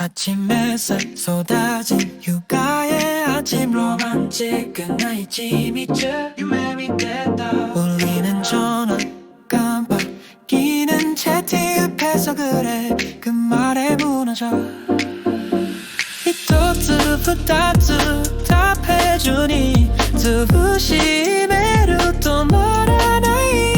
아침 햇살 쏟아진 휴가의 아침 로man틱한 나의 짐이죠 울리는 전화 깜빡이는 채팅앱에서 그래 그 말에 무너져. 이또뚜 따뚜 답해주니 두부심에로 또 말하나이.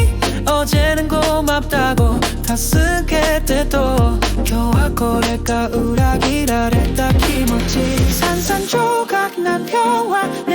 어제는 고맙다고 다 쓰게 때도 교화 고래가 우락이라랬다 기모지 산산조각 난 평화 내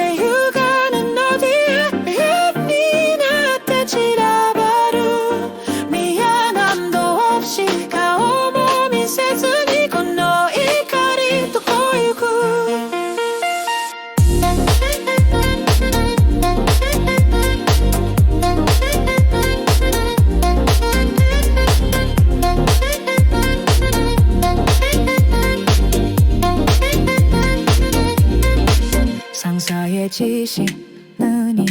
지시는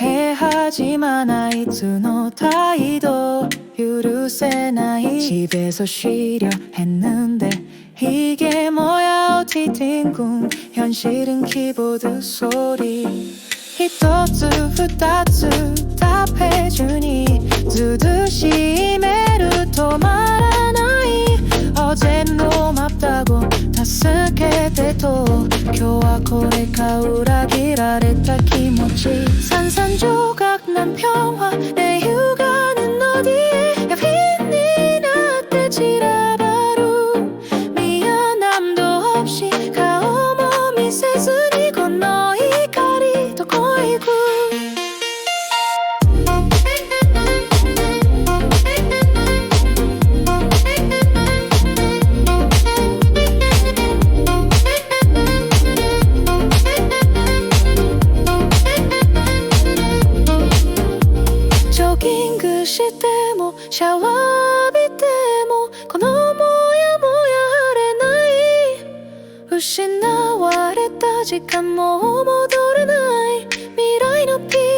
이해하지만 아이투 노 타이도 유루세 나이 집에서 쉬려 했는데 이게 뭐야? 어디 띵궁 현실은 키보드 소리. 히토츠 후타츠 답해주니 두두시 메루토 말하나이. 어젠 고맙다고 다쓰 게 돼도 교화 고래가 우락이라랬다 기모치 산산조각 난 평화 내 휴가는 어디에? 야피니 나때 지라바루 미안함도 없이 가오몸이 세순 もシャワー浴びてもこのもやもや晴れない。失われた時間も戻れない。未来のピー